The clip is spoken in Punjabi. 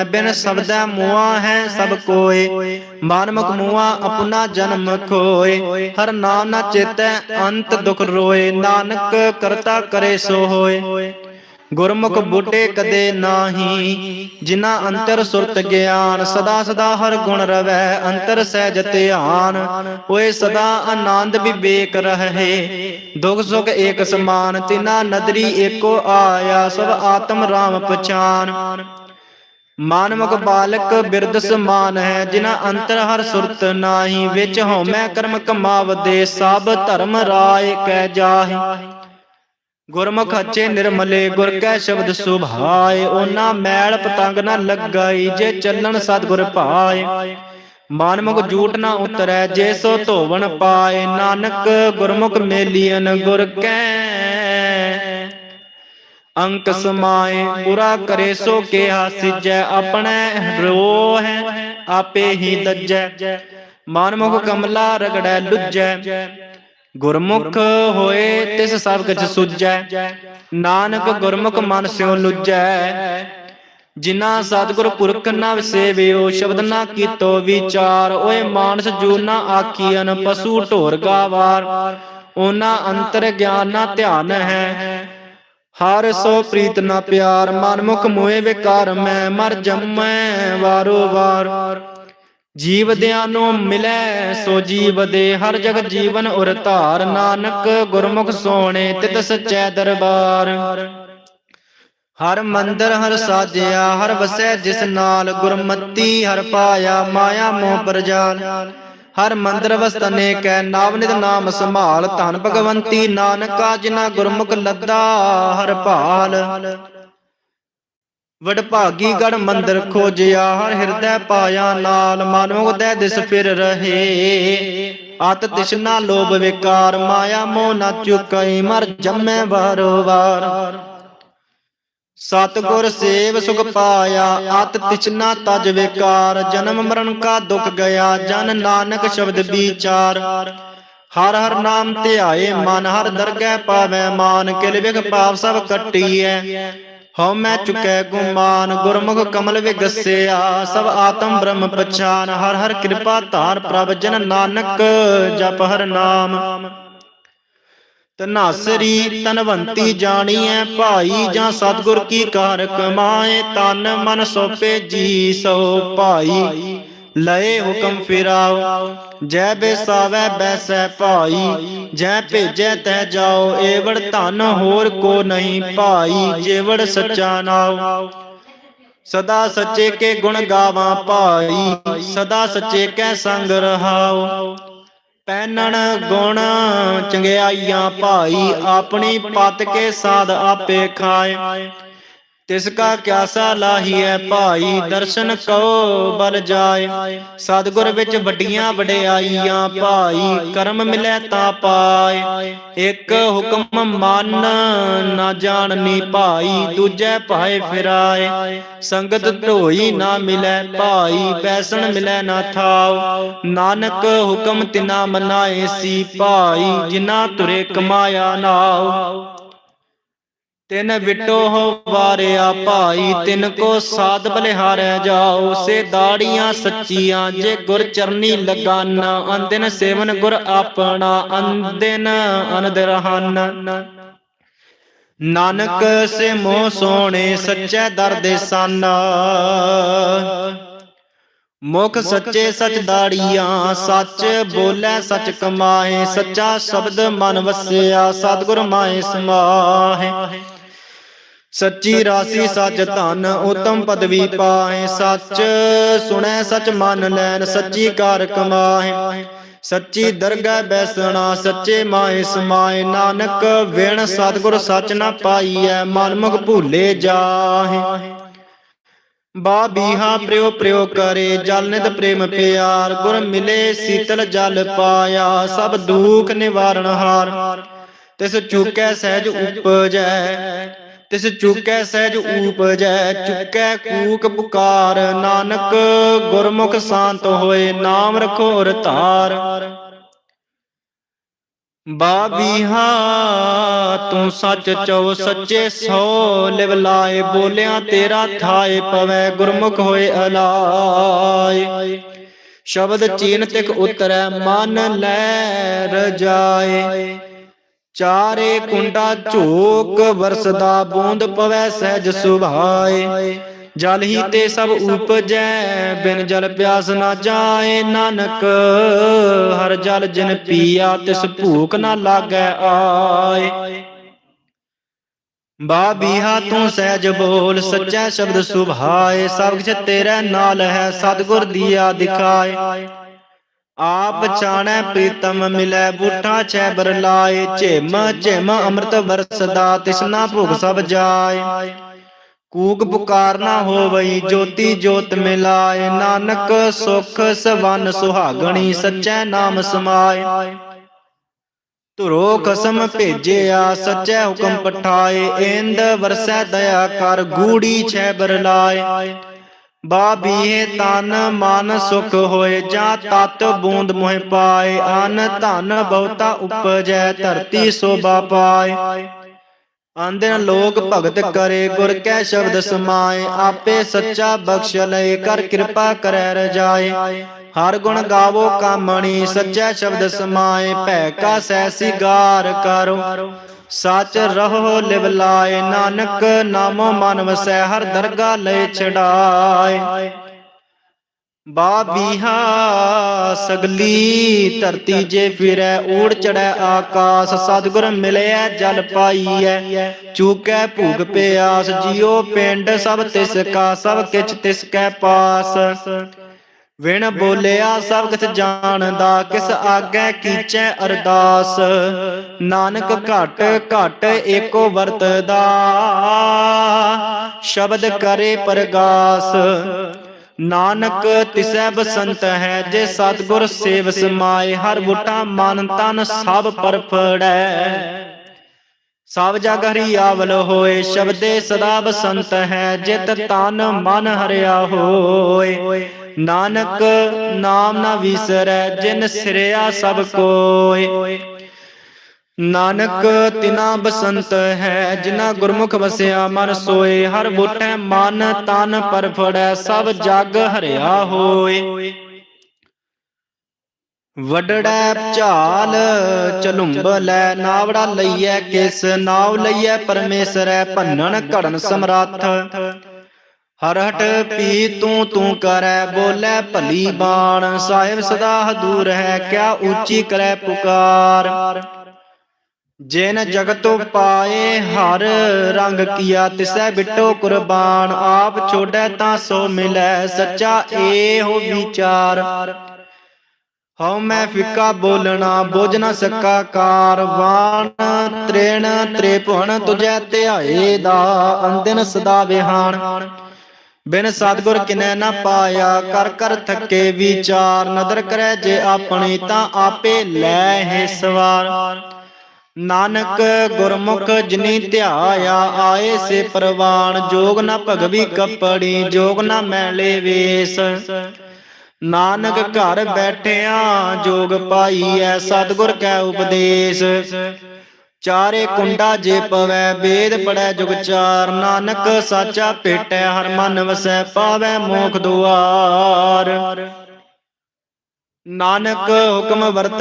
ਮੈਂ ਬਿਨ ਸਬਦੈ ਮੁਆ ਹੈ ਸਭ ਕੋਏ। ਮਾਨਮਕ ਮੁਆ ਆਪਣਾ ਜਨਮ ਖੋਏ। ਹਰ ਨਾਮ ਨਾ ਚੇਤੈ ਅੰਤ ਦੁਖ ਰੋਏ। ਨਾਨਕ ਕਰਤਾ ਕਰੇ ਸੋ ਹੋਏ। ਗੁਰਮੁਖ ਬੂਟੇ ਕਦੇ ਨਾਹੀ। ਜਿਨਾ ਅੰਤਰ ਸੁਰਤ ਗਿਆਨ ਸਦਾ ਸਦਾ ਹਰ ਗੁਣ ਰਵੈ। ਅੰਤਰ ਸਹਿਜ ਧਿਆਨ। ਹੋਏ ਸਦਾ ਆਨੰਦ ਵਿਵੇਕ ਰਹੇ। ਦੁਖ ਸੁਖ ਏਕ ਸਮਾਨ। ਤਿਨਾ ਨਦਰੀ ਏਕੋ ਆਇਆ। ਸਭ ਆਤਮ ਰਾਮ ਪਛਾਨ। ਮਾਨਮਕ ਬਾਲਕ ਬਿਰਦ ਸਮਾਨ ਹੈ ਜਿਨਾ ਅੰਤਰ ਹਰ ਸੁਰਤ ਨਾਹੀ ਵਿੱਚ ਹਉਮੈ ਕਰਮ ਕਮਾਵਦੇ ਸਭ ਧਰਮ ਰਾਏ ਕੈ ਜਾਹੀ। ਗੁਰਮੁਖ ਅੱਚੇ ਨਿਰਮਲੇ ਗੁਰ ਕੈ ਸ਼ਬਦ ਸੁਭਾਏ ਉਹਨਾਂ ਮੈਲ ਪਤੰਗ ਨਾ ਲੱਗਾਈ ਜੇ ਚੱਲਣ ਸਤਿਗੁਰ ਪਾਏ। ਮਾਨਮੁਖ ਝੂਠ ਨਾ ਉਤਰੈ ਜੇ ਸੋ ਧੋਵਣ ਪਾਏ। ਨਾਨਕ ਗੁਰਮੁਖ ਮੇਲੀਨ ਗੁਰ ਕੈ ਅੰਕ ਸਮਾਏ ਪੂਰਾ ਕਰੇ ਸੋ ਕਿਹਾ ਸਿਜੈ ਆਪਣੇ ਰੋ ਹੈ ਆਪੇ ਹੀ ਦੱਜੈ। ਮਾਨਮੁਖ ਕਮਲਾ ਰਗੜੈ ਲੁੱਜੈ। ਗੁਰਮੁਖ ਹੋਏ ਤਿਸ ਸਭ ਕਿਛ ਸੁਝੈ। ਨਾਨਕ ਗੁਰਮੁਖ ਮਨ ਸਿਉ ਲੁਜੈ। ਜਿਨਾ ਸਤਿਗੁਰ ਪੁਰਖ ਨਾ ਵਿਸੇਵਿਓ ਸ਼ਬਦ ਨਾ ਕੀਤੋ ਵਿਚਾਰ। ਓਏ ਮਾਨਸ ਜੂ ਨਾ ਆਖੀਨ ਪਸ਼ੂ ਢੋਰ ਗਾਵਾਰ। ਉਹਨਾਂ ਅੰਤਰ ਗਿਆਨ ਨਾ ਧਿਆਨ ਹੈ। ਹਰ ਸੋ ਪ੍ਰੀਤ ਨਾ ਪਿਆਰ ਮਨ ਮੁਖ ਮੋਏ ਵਿਕਾਰ, ਮੈਂ ਮਰ ਜੰਮੈ ਵਾਰੋ ਵਾਰ। ਜੀਵ ਦਿਆਂ ਨੂੰ ਮਿਲੈ, ਸੋ ਜੀਵ ਦੇ ਹਰ ਜਗ ਜੀਵਨ ਉਰ ਧਾਰ। ਨਾਨਕ ਗੁਰਮੁਖ ਸੋਣੇ, ਤਿਤ ਸਚੈ ਦਰਬਾਰ। ਹਰ ਮੰਦਰ, ਹਰ ਸਾਜਿਆ, ਹਰ ਵਸੈ ਜਿਸ ਨਾਲ, ਗੁਰਮਤੀ ਹਰ ਪਾਇਆ, ਮਾਇਆ ਮੋਹ ਪਰਜਾਲ ਹਰ ਮੰਦਰ ਵਸਤਨੇ ਕੈ ਨਾਵਨਿਤ ਨਾਮ ਸੰਭਾਲ, ਧੰਨ ਭਗਵੰਤੀ ਨਾਨਕਾ ਜਿਨਾ ਗੁਰਮੁਖ ਲੱਦਾ, ਹਰ ਭਾਲ। ਵਡਭਾਗੀ ਗੜ ਮੰਦਰ ਖੋਜਿਆ, ਹਰ ਹਿਰਦੈ ਪਾਇਆ ਨਾਲ ਮਨਮੁਖ ਦੇ ਦਿਸ ਫਿਰ ਰਹੇ। ਅਤ ਤਿਸ਼ਨਾ ਲੋਭ ਵਿਕਾਰ, ਮਾਇਆ ਮੋਹ ਨਾ ਚੁਕਈ, ਮਰ ਜੰਮੈ ਵਾਰੋ ਵਾਰ। ਸਤਗੁਰ ਸੇਵ ਸੁਖ ਪਾਇਆ, ਅਤ ਤਿਚਨਾ ਤਜ ਵਿਕਾਰ, ਜਨਮ ਮਰਨ ਕਾ ਦੁਖ ਗਿਆ, ਜਨ ਨਾਨਕ ਸ਼ਬਦ ਵਿਚਾਰ। ਹਰ ਹਰ ਨਾਮ ਧਿਆਏ ਮਨ, ਹਰ ਦਰਗਹਿ ਪਾਵੈ ਮਾਨ, ਕਿਲ ਵਿਖ ਪਾਪ ਸਭ ਕੱਟੀਐ। ਹਉ ਮੈਂ ਚੁਕੈ ਗੁਮਾਨ, ਗੁਰਮੁਖ ਕਮਲ ਵਿਗਸਿਆ, ਸਭ ਆਤਮ ਬ੍ਰਹਮ ਪਛਾਨ। ਹਰ ਹਰ ਕਿਰਪਾ ਧਾਰ ਪ੍ਰਭ, ਜਨ ਨਾਨਕ ਜਪ ਹਰ ਨਾਮ। ਤਨਾਸਰੀ ਤਨਵੰਤੀ ਜਾਣੀਐ, ਭਾਈ ਜਾਂ ਸਤਗੁਰ ਕੀ ਕਾਰ ਕਮਾਏ, ਤਨ ਮਨ ਸੋਪੇ ਜੀ ਸੋ ਭਾਈ। ਲਏ ਹੁਕਮ ਫਿਰਾਓ, ਜੈ ਬੇਸਾਵੈ, ਬੈਸੈ ਭਾਈ। ਜੈ ਭੇਜੈ, ਤੈ ਜਾਓ, ਏਵੜ ਧਨ ਹੋਰ ਕੋ ਨਹੀਂ ਭਾਈ, ਜੇਵੜ ਸੱਚਾ ਨਾਉ। ਸਦਾ ਸੱਚੇ ਕੇ ਗੁਣ ਗਾਵਾਂ ਭਾਈ, ਸਦਾ ਸੱਚੇ ਕੈ ਸੰਗ ਰਹਾਓ ਪੈਨਣ ਗੁਣ ਚੰਗਿਆਈਆਂ ਭਾਈ ਆਪਣੀ ਪਤ ਕੇ ਸਾਧ ਆਪੇ ਖਾਏ। ਤਿਸ ਕਾ ਕਿਆਸਾ ਲਾਹੀਐ ਭਾਈ, ਦਰਸ਼ਨ ਕਉ ਬਲ ਜਾਏ। ਸਤਿਗੁਰ ਵਿੱਚ ਵੱਡੀਆਂ ਵਡਿਆਈਆਂ ਭਾਈ, ਕਰਮ ਮਿਲੈ ਤਾਂ ਪਾਏ। ਇੱਕ ਹੁਕਮ ਮਨ ਨਾ ਜਾਣਨੀ ਭਾਈ, ਦੂਜੇ ਭਾਏ ਫਿਰਾਏ। ਸੰਗਤ ਢੋਈ ਨਾ ਮਿਲੈ ਭਾਈ ਪੈਸਣ ਮਿਲੈ ਨਾ ਥਾਉ। ਨਾਨਕ ਹੁਕਮ ਤਿਨਾ ਮਨਾਏ ਸੀ ਭਾਈ ਜਿਨਾ ਤੁਰੇ ਕਮਾਇਆ ਨਾਉ। ਤਿਨ ਵਿਟੋ ਹੋ ਵਾਰਿਆ ਭਾਈ, ਤਿਨ ਕੋ ਸਾਧ ਬਲਿਹਾਰੈ ਜਾਓ, ਸੇ ਦਾੜੀਆਂ ਸੱਚੀਆਂ, ਜੇ ਗੁਰ ਚਰਨੀ ਲਗਾਨ ਅੰਦਿਨ ਸੇਵਨ ਗੁਰ ਆਪਣਾ ਅੰਦਿਨ ਅਨਦ ਰਹਨ। ਨਾਨਕ ਸੇ ਮੋਹ ਸੋਣੇ ਸੱਚੇ ਦਰਦੇ ਸਨ। ਮੁਖ ਸੱਚੇ ਸਚ ਦਾੜੀਆਂ, ਸੱਚ ਬੋਲੇ ਸੱਚ ਕਮਾਏ ਸੱਚਾ ਸ਼ਬਦ ਮਨ ਵਸਿਆ, ਸਤਿਗੁਰ ਮਾਏ ਸਮਾਹੇ। ਸੱਚੀ ਰਾਸੀ ਸੱਚ ਧਨ ਉਤਮ ਪਦਵੀ ਪਾਏ ਸੱਚ ਸੁਣੈ ਸਚ ਮਨ ਲੈਨ ਸੱਚੀ ਕਾਰ ਕਮਾਏ ਸੱਚੀ ਦਰਗਹਿ ਬੈਸਣਾ ਸੱਚੇ ਮਾਏ ਸਮਾਏ। ਨਾਨਕ ਵਿਣ ਸਤਿਗੁਰ ਸੱਚ ਨਾ ਪਾਈਐ ਮਨਮੁਖ ਭੂਲੇ ਜਾਹੇ। ਬਾ ਬੀਹਾ ਪ੍ਰਿਓ ਪ੍ਰਿਓ ਕਰੇ ਜਲ ਨਿਤ ਪ੍ਰੇਮ ਪਿਆਰ। ਗੁਰ ਮਿਲੇ ਸੀਤਲ ਜਲ ਪਾਇਆ ਸਭ ਦੁਖ ਨਿਵਾਰਣ ਹਾਰ। ਤਿਸ ਚੁਕੈ ਸਹਿਜ ਉਪਜੈ। ਤਿਸ ਚੁਕੈ ਸਹਿਜ ਉਪਜੈ ਚੁਕੈ ਕੂਕ ਪੁਕਾਰ। ਨਾਨਕ ਗੁਰਮੁਖ ਸ਼ਾਂਤ ਹੋਏ ਨਾਮ ਰਖੋ ਔਰ ਧਾਰ ਬਾਬੀਹਾ ਤੂੰ ਸੱਚ ਚਉ ਸੱਚੇ ਸੋ ਲਿਵ ਲਾਏ ਬੋਲਿਆ ਤੇਰਾ ਥਾਏ ਪਵੈ ਗੁਰਮੁਖ ਹੋਏ ਅਲਾਏ। ਸ਼ਬਦ ਚੀਨ ਤਿਕ ਉਤਰੈ ਮਨ ਲੈ ਰਜਾਏ। ਚਾਰੇ ਕੁੰਡਾ ਝੋਕ ਵਰਸਦਾ ਬੂੰਦ ਪਵੈ ਸਹਿਜ ਸੁਭਾਏ। ਜਲ ਹੀ ਤੇ ਸਭ ਉਪਜੈ ਬਿਨ ਜਲ ਪਿਆਸ ਨਾ ਜਾਏ ਨਾਨਕ। ਹਰ ਜਲ ਜਿਨ ਪੀਆ ਤਿਸ ਭੂਖ ਨਾ ਲਾਗੈ ਆਏ। ਬਾਬੀਹਾ ਤੂੰ ਸਹਿਜ ਬੋਲ ਸੱਚਾ ਸ਼ਬਦ ਸੁਭਾਏ। ਸਭ ਕੁਛ ਤੇਰੇ ਨਾਲ ਹੈ ਸਤਿਗੁਰ ਦੀਆ ਦਿਖਾਏ। ਆਪ ਚਾਣੈ ਪ੍ਰੀਤਮ ਮਿਲੈ ਬੂਠਾ ਛੈ ਬਰ ਲਾਏ ਝਿਮ ਝਿਮ ਅੰਮ੍ਰਿਤ ਵਰਸਦਾ ਤਿਸਨਾ ਭੁਗ ਸਭ ਜਾਏ। ਕੂਕ ਪੁਕਾਰ ਨਾ ਹੋਵਈ ਜੋਤੀ ਜੋਤ ਮਿਲਾਏ। ਨਾਨਕ ਸੁਖ ਸਵਨ ਸੁਹਾਗਣੀ ਸੱਚੈ ਨਾਮ ਸਮਾਏ। ਧੁਰੋ ਕਸਮ ਭੇਜਿਆ ਸੱਚੈ ਹੁਕਮ ਪਠਾਏ। ਇੰਦ ਵਰਸੈ ਦਇਆ ਕਰ ਗੂੜੀ ਛੈ ਬਰ ਲਾਏ ਬਾਬੀਏ ਤਨ ਮਨ ਸੁਖ ਹੋਏ ਜਾਂ ਤਤ ਬੂੰਦ ਮੋਹਿ ਪਾਏ। ਅਨ ਧਨ ਬਹੁਤਾ ਉਪਜੈ ਧਰਤੀ ਸੋਭਾ ਪਾਏ। ਆਂਦਨ ਲੋਕ ਭਗਤ ਕਰੇ ਗੁਰ ਕੈ ਸ਼ਬਦ ਸਮਾਏ। ਆਪੇ ਸੱਚਾ ਬਖਸ਼ ਲਏ ਕਰ ਕਿਰਪਾ ਕਰੈ ਰਜਾਏ ਹਰ ਗੁਣ ਗਾਵੋ ਕਾਮਣੀ ਸੱਚਾ ਸ਼ਬਦ ਸਮਾਏ। ਭੈ ਕਾ ਸੈ ਸਿਗਾਰ ਕਰੋ। ਸੱਚ ਰਹੋ ਲਿਵ ਲਾਏ, ਨਾਨਕ ਨਾਮੋ ਮਨ ਵਸੈ ਹਰ ਦਰਗਾ ਲੈ ਛਡਾਏ ਬਾਬੀਹਾ ਸਗਲੀ ਧਰਤੀ ਜੇ ਫਿਰੈ, ਊੜ ਚੜੈ ਆਕਾਸ, ਸਤਿਗੁਰ ਮਿਲਿਆ ਜਲ ਪਾਈਐ। ਚੂਕੈ ਭੂਗ ਪਿਆਸ, ਜਿਉ ਪਿੰਡ ਸਭ ਤਿਸ ਕਾ, ਸਭ ਕਿਛ ਤਿਸ ਕੈ ਪਾਸ। ਵਿਣ ਬੋਲਿਆ ਸਭ ਕਿਛ ਜਾਣਦਾ ਕਿਸ ਆਗੈ ਕੀਚੈ ਅਰਦਾਸ। ਨਾਨਕ ਘਟ ਘਟ ਏਕੋ ਵਰਤਦਾ। ਸ਼ਬਦ ਕਰੇ ਪ੍ਰਗਾਸ। ਨਾਨਕ ਤਿਸੈ ਬਸੰਤ ਹੈ ਜੇ ਸਤਗੁਰ ਸੇਵ ਸਮਾਏ ਹਰ ਬੁੱਟਾ ਮਨ ਤਨ ਸਭ ਪਰਫੜੈ। ਸਭ ਜਗ ਹਰੀ ਆਵਲ ਹੋਏ ਸ਼ਬਦੇ ਸਦਾ ਬਸੰਤ ਹੈ ਜਿਤ ਤਨ ਮਨ ਹਰਿਆ ਹੋਏ। ਨਾਨਕ ਨਾਮ ਨਾ ਵਿਸਰੈ, ਜਿਨ ਸਿਰਿਆ ਸਭ ਕੋਏ ਨਾਨਕ ਤਿਨਾ ਬਸੰਤ ਹੈ, ਜਿਨਾ ਗੁਰਮੁਖ ਵਸਿਆ ਮਨ ਸੋਏ ਹਰ ਬੁੱਟੈ ਮਨ ਤਨ ਪਰਫੜੈ ਸਭ ਜਗ ਹਰਿਆ ਹੋਏ ਵਡੜੈ ਝਾਲ ਚਲੁੰਬ ਲੈ, ਨਾਵੜਾ ਲਈਐ ਕਿਸ, ਨਾਵ ਲਈਐ ਪਰਮੇਸ਼ਰੈ, ਭੰਨਣ ਘੜਨ ਸਮਰੱਥ। ਹਰਹਟ ਪੀ ਤੂੰ ਤੂੰ ਕਰੈ, ਬੋਲੇ ਭਲੀ ਬਾਣ। ਸਾਹਿਬ ਸਦਾ ਹਦੂਰ ਹੈ, ਕਿਆ ਉੱਚੀ ਕਰੈ ਪੁਕਾਰ। ਜਿਨ ਜਗਤੋ ਪਾਏ ਹਰ ਰੰਗ ਕੀਆ ਤਿਸੈ ਬਿਟੋ ਕੁਰਬਾਨ। ਆਪ ਛੋੜੈ ਤਾਂ ਸੋ ਮਿਲੈ, ਸੱਚਾ ਏਹੋ ਵਿਚਾਰ। ਹਉ ਮੈਂ ਫਿੱਕਾ ਬੋਲਣਾ, ਬੋਝ ਨਾ ਸਕਾ ਕਾਰਵਾਨ ਤ੍ਰੇਣ ਤ੍ਰਿਭੁਵਨ ਤੁਜੈ ਧਿਆਏ ਦਾ ਅੰਦਿਨ ਸਦਾ ਵਿਹਾਨ ਬਿਨ ਸਤਗੁਰ ਕਿਨੈ ਨਾ ਪਾਇਆ, ਕਰ ਕਰ ਥੱਕੇ ਵਿਚਾਰ, ਨਦਰ ਕਰੈ ਜੇ ਆਪਣੀ ਤਾਂ ਆਪੇ ਲੈ ਹੈ ਸਵਾਰ। ਨਾਨਕ ਗੁਰਮੁਖ ਜਿਨੀ ਧਿਆਇਆ, ਆਏ ਸੇ ਪ੍ਰਵਾਨ, ਜੋਗ ਨਾ ਭਗਵੀ ਕੱਪੜੀ, ਜੋਗ ਨਾ ਮੈਲੇ ਵੇਸ। ਨਾਨਕ ਘਰ ਬੈਠਿਆ, ਜੋਗ ਪਾਈ ਪਾਈਐ, ਸਤਿਗੁਰ ਕੈ ਉਪਦੇਸ਼। ਚਾਰੇ ਕੁੰਡਾ ਜੇ ਪਵੈ ਵੇਦ ਪੜੈ ਜੁਗ ਚਾਰ। ਨਾਨਕ ਸਾਚਾ ਭੇਟੈ ਹਰ ਮਨ ਵਸੈ ਪਾਵੈ ਮੋਖ ਦੁਆਰ। ਨਾਨਕ ਹੁਕਮ ਵਰਤੈ